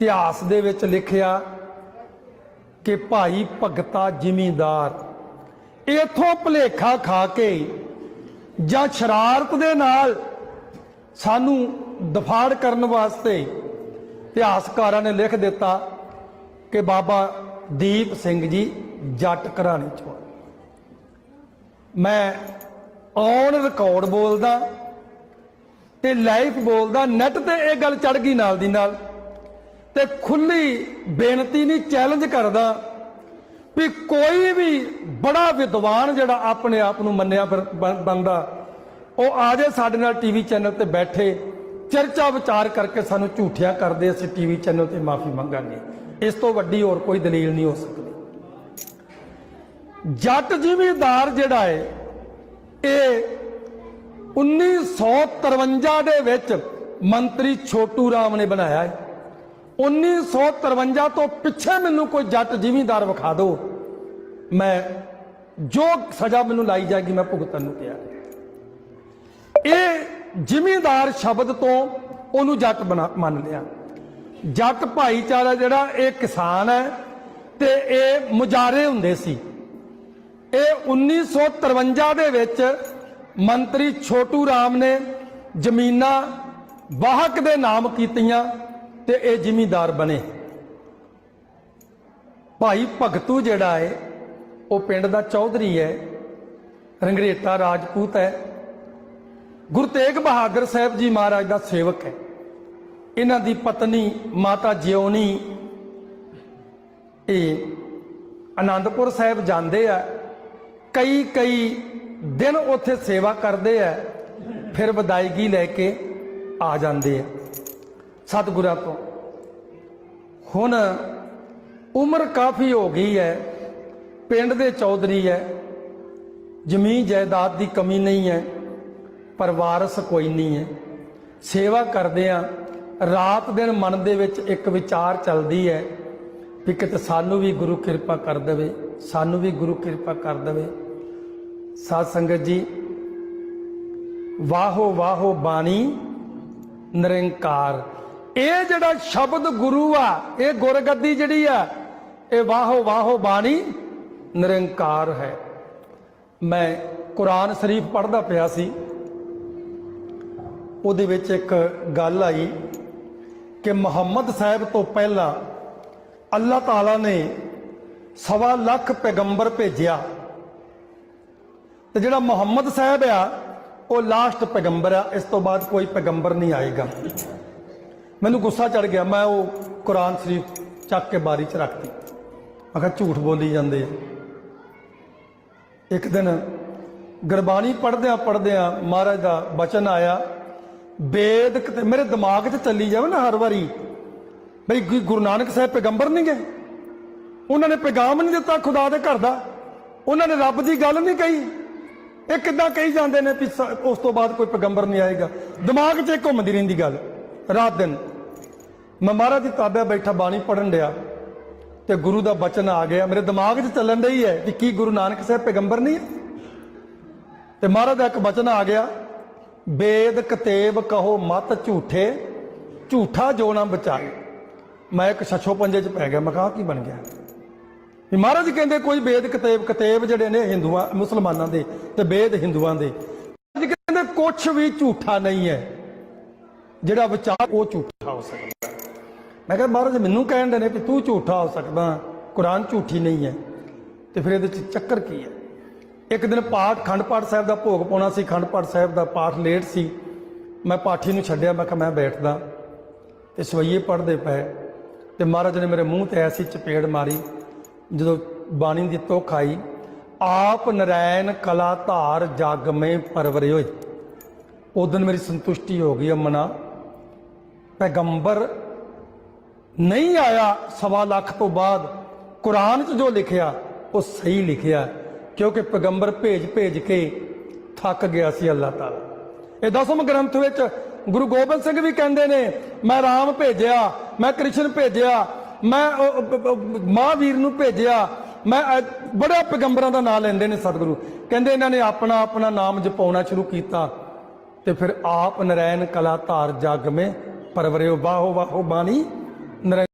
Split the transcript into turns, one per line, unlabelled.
ਇਤਿਹਾਸ ਦੇ ਵਿੱਚ ਲਿਖਿਆ ਕਿ ਭਾਈ ਭਗਤਾ ਜ਼ਿਮੀਂਦਾਰ ਇਥੋਂ ਭਲੇਖਾ ਖਾ ਕੇ ਜਾਂ ਸ਼ਰਾਰਤ ਦੇ ਨਾਲ ਸਾਨੂੰ ਦਫਾੜ ਕਰਨ ਵਾਸਤੇ ਇਤਿਹਾਸਕਾਰਾਂ ਨੇ ਲਿਖ ਦਿੱਤਾ ਕਿ ਬਾਬਾ ਦੀਪ ਸਿੰਘ ਜੀ ਜੱਟ ਘਰਾਣੇ ਚੋਂ ਮੈਂ ਔਨ ਰਿਕਾਰਡ ਬੋਲਦਾ ਤੇ ਲਾਈਵ ਬੋਲਦਾ ਨੈਟ ਤੇ ਇਹ ਗੱਲ ਚੜ ਗਈ ਨਾਲ ਦੀ ਨਾਲ। ਤੇ ਖੁੱਲੀ ਬੇਨਤੀ ਨਹੀਂ ਚੈਲੰਜ ਕਰਦਾ ਵੀ ਕੋਈ ਵੀ ਬੜਾ ਵਿਦਵਾਨ ਜਿਹੜਾ ਆਪਣੇ ਆਪ ਨੂੰ ਮੰਨਿਆ ਫਿਰ ਬੰਦਾ ਉਹ ਆ ਜਾਏ ਸਾਡੇ ਨਾਲ ਟੀਵੀ ਚੈਨਲ ਤੇ ਬੈਠੇ, ਚਰਚਾ ਵਿਚਾਰ ਕਰਕੇ ਸਾਨੂੰ ਝੂਠਿਆ ਕਰਦੇ, ਅਸੀਂ ਟੀਵੀ ਚੈਨਲ ਤੇ ਮਾਫੀ ਮੰਗਾਂਗੇ। ਇਸ ਤੋਂ ਵੱਡੀ ਹੋਰ ਕੋਈ ਦਲੀਲ ਨਹੀਂ ਹੋ ਸਕਦੀ। ਜੱਟ ਜ਼ਿਮੀਂਦਾਰ ਜਿਹੜਾ ਹੈ ਇਹ 1953 ਦੇ ਵਿੱਚ ਮੰਤਰੀ ਛੋਟੂ ਰਾਮ ਨੇ ਬਣਾਇਆ ਹੈ 1953 ਤੋਂ ਪਿੱਛੇ ਮੈਨੂੰ ਕੋਈ ਜੱਟ ਜ਼ਿਮੀਂਦਾਰ ਵਿਖਾ ਦਿਓ। ਮੈਂ ਜੋ ਸਜ਼ਾ ਮੈਨੂੰ ਲਾਈ ਜਾਏਗੀ, ਮੈਂ ਭੁਗਤਣ ਨੂੰ ਤਿਆਰ ਇਹ ਜ਼ਿਮੀਂਦਾਰ ਸ਼ਬਦ ਤੋਂ ਉਹਨੂੰ ਜੱਟ ਮੰਨ ਲਿਆ। ਜੱਟ ਭਾਈਚਾਰਾ ਜਿਹੜਾ, ਇਹ ਕਿਸਾਨ ਹੈ ਤੇ ਇਹ ਮੁਜਾਰੇ ਹੁੰਦੇ ਸੀ। ਇਹ 1953 ਦੇ ਵਿੱਚ ਮੰਤਰੀ ਛੋਟੂ ਰਾਮ ਨੇ ਜ਼ਮੀਨਾਂ ਵਾਹਕ ਦੇ ਨਾਮ ਕੀਤੀਆਂ। ਤੇ ਇਹ ਜ਼ਿਮੀਂਦਾਰ ਬਣੇ। ਭਾਈ ਭਗਤੂ ਜਿਹੜਾ ਹੈ, ਉਹ ਪਿੰਡ ਦਾ ਚੌਧਰੀ ਹੈ, ਰੰਗਰੇਟਾ ਰਾਜਪੂਤ ਹੈ। ਗੁਰੂ ਤੇਗ ਬਹਾਦਰ ਸਾਹਿਬ ਜੀ ਮਹਾਰਾਜ ਦਾ ਸੇਵਕ ਹੈ। ਇਹਨਾਂ ਦੀ ਪਤਨੀ ਮਾਤਾ ਜਿਉਣੀ, ਇਹ ਆਨੰਦਪੁਰ ਸਾਹਿਬ ਜਾਂਦੇ ਆ। ਕਈ ਕਈ ਦਿਨ ਉੱਥੇ ਸੇਵਾ ਕਰਦੇ ਆ, ਫਿਰ ਵਿਦਾਇਗੀ ਲੈ ਕੇ ਆ ਜਾਂਦੇ ਆ। ਸਤਿਗੁਰਾਂ ਤੋਂ। ਹੁਣ ਉਮਰ ਕਾਫੀ ਹੋ ਗਈ ਹੈ, ਪਿੰਡ ਦੇ ਚੌਧਰੀ ਹੈ, ਜ਼ਮੀਨ ਜਾਇਦਾਦ ਦੀ ਕਮੀ ਨਹੀਂ ਹੈ, ਪਰ ਵਾਰਸ ਕੋਈ ਨਹੀਂ ਹੈ। ਸੇਵਾ ਕਰਦੇ ਆ ਰਾਤ ਦਿਨ ਮਨ ਦੇ ਵਿੱਚ ਇੱਕ ਵਿਚਾਰ ਚੱਲਦੀ ਹੈ ਵੀ ਕਿਤੇ ਸਾਨੂੰ ਵੀ ਗੁਰੂ ਕਿਰਪਾ ਕਰ ਦੇਵੇ, ਸਾਨੂੰ ਵੀ ਗੁਰੂ ਕਿਰਪਾ ਕਰ ਦੇਵੇ। ਸਾਧ ਸੰਗਤ ਜੀ ਵਾਹੋ ਵਾਹੋ ਬਾਣੀ ਨਿਰੰਕਾਰ। ਇਹ ਜਿਹੜਾ ਸ਼ਬਦ ਗੁਰੂ ਆ, ਇਹ ਗੁਰਗੱਦੀ ਜਿਹੜੀ ਆ, ਇਹ ਵਾਹੋ ਵਾਹੋ ਬਾਣੀ ਨਿਰੰਕਾਰ ਹੈ। ਮੈਂ ਕੁਰਾਨ ਸ਼ਰੀਫ ਪੜ੍ਹਦਾ ਪਿਆ ਸੀ। ਉਹਦੇ ਵਿੱਚ ਇੱਕ ਗੱਲ ਆਈ ਕਿ ਮੁਹੰਮਦ ਸਾਹਿਬ ਤੋਂ ਪਹਿਲਾਂ ਅੱਲਾਹ ਤਾਲਾ ਨੇ ਸਵਾ ਲੱਖ ਪੈਗੰਬਰ ਭੇਜਿਆ। ਤੇ ਜਿਹੜਾ ਮੁਹੰਮਦ ਸਾਹਿਬ ਆ, ਉਹ ਲਾਸਟ ਪੈਗੰਬਰ ਆ, ਇਸ ਤੋਂ ਬਾਅਦ ਕੋਈ ਪੈਗੰਬਰ ਨਹੀਂ ਆਏਗਾ। ਮੈਨੂੰ ਗੁੱਸਾ ਚੜ ਗਿਆ, ਮੈਂ ਉਹ ਕੁਰਾਨ ਸ਼ਰੀਫ ਚੱਕ ਕੇ ਬਾਰੀ 'ਚ ਰੱਖਤੀ। ਮੈਂ ਕਿਹਾ ਝੂਠ ਬੋਲੀ ਜਾਂਦੇ ਆ। ਇੱਕ ਦਿਨ ਗੁਰਬਾਣੀ ਪੜ੍ਹਦਿਆਂ ਪੜ੍ਹਦਿਆਂ ਮਹਾਰਾਜ ਦਾ ਬਚਨ ਆਇਆ ਵੇਦ ਕਿਤੇ ਮੇਰੇ ਦਿਮਾਗ 'ਚ ਚੱਲੀ ਜਾਵੇ ਨਾ ਹਰ ਵਾਰੀ, ਬਈ ਗੁਰੂ ਨਾਨਕ ਸਾਹਿਬ ਪੈਗੰਬਰ ਨਹੀਂ ਗਏ ਉਹਨਾਂ ਨੇ ਪੈਗਾਮ ਨਹੀਂ ਦਿੱਤਾ ਖੁਦਾ ਦੇ ਘਰ ਦਾ। ਉਹਨਾਂ ਨੇ ਰੱਬ ਦੀ ਗੱਲ ਨਹੀਂ ਕਹੀ। ਇਹ ਕਿੱਦਾਂ ਕਹੀ ਜਾਂਦੇ ਨੇ ਵੀ ਉਸ ਤੋਂ ਬਾਅਦ ਕੋਈ ਪੈਗੰਬਰ ਨਹੀਂ ਆਏਗਾ। ਦਿਮਾਗ 'ਚ ਘੁੰਮਦੀ ਰਹਿੰਦੀ ਗੱਲ। ਰਾਤ ਦਿਨ ਮੈਂ ਮਹਾਰਾਜ ਦੀ ਤਾਬਿਆ ਬੈਠਾ ਬਾਣੀ ਪੜਨ ਡਿਆ ਤੇ ਗੁਰੂ ਦਾ ਬਚਨ ਆ ਗਿਆ। ਮੇਰੇ ਦਿਮਾਗ 'ਚ ਚੱਲਣ ਡਈ ਹੈ ਕਿ ਕੀ ਗੁਰੂ ਨਾਨਕ ਸਾਹਿਬ ਪੈਗੰਬਰ ਨਹੀਂ ਹੈ। ਤੇ ਮਹਾਰਾਜ ਦਾ ਇੱਕ ਬਚਨ ਆ ਗਿਆ, ਬੇਦ ਕਤੇਬ ਕਹੋ ਮਤ ਝੂਠੇ, ਝੂਠਾ ਜੋ ਨਾ ਬਚਾਏ। ਮੈਂ ਇੱਕ ਛੱਛੋ ਪੰਜੇ 'ਚ ਪੈ ਗਿਆ, ਮੈਂ ਕਿਹਾ ਕੀ ਬਣ ਗਿਆ? ਵੀ ਮਹਾਰਾਜ ਕਹਿੰਦੇ ਕੋਈ ਬੇਦ ਕਤੇਬ ਕਤੇਬ ਜਿਹੜੇ ਨੇ ਹਿੰਦੂਆਂ, ਮੁਸਲਮਾਨਾਂ ਦੇ ਤੇ ਬੇਦ ਹਿੰਦੂਆਂ ਦੇ। ਮਹਾਰਾਜ ਕਹਿੰਦੇ ਕੁਝ ਵੀ ਝੂਠਾ ਨਹੀਂ ਹੈ। ਜਿਹੜਾ ਵਿਚਾਰ ਉਹ ਝੂਠਾ ਹੋ ਸਕਦਾ। ਮੈਂ ਕਿਹਾ, ਮਹਾਰਾਜ, ਮੈਨੂੰ ਕਹਿਣ ਦੇ ਨੇ ਵੀ ਤੂੰ ਝੂਠਾ ਹੋ ਸਕਦਾ, ਕੁਰਾਨ ਝੂਠੀ ਨਹੀਂ ਹੈ। ਤੇ ਫਿਰ ਇਹਦੇ ਚ ਚੱਕਰ ਕੀ ਹੈ? ਇੱਕ ਦਿਨ ਪਾਠ, ਖੰਡ ਪਾਠ ਸਾਹਿਬ ਦਾ ਭੋਗ ਪਾਉਣਾ ਸੀ, ਖੰਡ ਪਾਠ ਸਾਹਿਬ ਦਾ ਪਾਠ ਲੇਟ ਸੀ। ਮੈਂ ਪਾਠੀ ਨੂੰ ਛੱਡਿਆ, ਮੈਂ ਕਿਹਾ, ਮੈਂ ਬੈਠਦਾ। ਤੇ ਸਵਈਏ ਪੜ੍ਹਦੇ ਪਏ। ਤੇ ਮਹਾਰਾਜ ਨੇ ਮੇਰੇ ਮੂੰਹ ਤੇ ਐਸੀ ਚਪੇੜ ਮਾਰੀ, ਜਦੋਂ ਬਾਣੀ ਦੀ ਤੁੱਖ ਆਈ, ਆਪ ਨਰਾਇਣ ਕਲਾ ਧਾਰ ਜਗ ਮੈਂ ਪਰਵਰੇ ਹੋਏ ਉਦੋਂ ਮੇਰੀ ਸੰਤੁਸ਼ਟੀ ਹੋ ਗਈ, ਅਮਨਾ। ਪੈਗੰਬਰ ਨਹੀਂ ਆਇਆ ਸਵਾ ਲੱਖ ਤੋਂ ਬਾਅਦ। ਕੁਰਾਨ 'ਚ ਜੋ ਲਿਖਿਆ, ਉਹ ਸਹੀ ਲਿਖਿਆ, ਕਿਉਂਕਿ ਪੈਗੰਬਰ ਭੇਜ ਭੇਜ ਕੇ ਥੱਕ ਗਿਆ ਸੀ ਅੱਲਾਹ ਤਾਲਾ। ਇਹ ਦਸਮ ਗ੍ਰੰਥ ਵਿੱਚ ਗੁਰੂ ਗੋਬਿੰਦ ਸਿੰਘ ਵੀ ਕਹਿੰਦੇ ਨੇ, ਮੈਂ ਰਾਮ ਭੇਜਿਆ, ਮੈਂ ਕ੍ਰਿਸ਼ਨ ਭੇਜਿਆ, ਮੈਂ ਉਹ- ਮਹਾਂਵੀਰ ਨੂੰ ਭੇਜਿਆ, ਮੈਂ ਅ- ਬੜੇ ਪੈਗੰਬਰਾਂ ਦਾ ਨਾਮ ਲੈਂਦੇ ਨੇ ਸਤਿਗੁਰੂ। ਕਹਿੰਦੇ ਇਹਨਾਂ ਨੇ ਆਪਣਾ ਆਪਣਾ ਨਾਮ ਜਪਾਉਣਾ ਸ਼ੁਰੂ ਕੀਤਾ ਤੇ ਫਿਰ ਆਪ ਨਰੈਣ ਕਲਾ ਧਾਰ ਜਗ ਮੇ ਪਰਵਰਿਓ ਬਾਹੋ ਬਾਹੋ ਬਾਣੀ। ਨਰੈਣ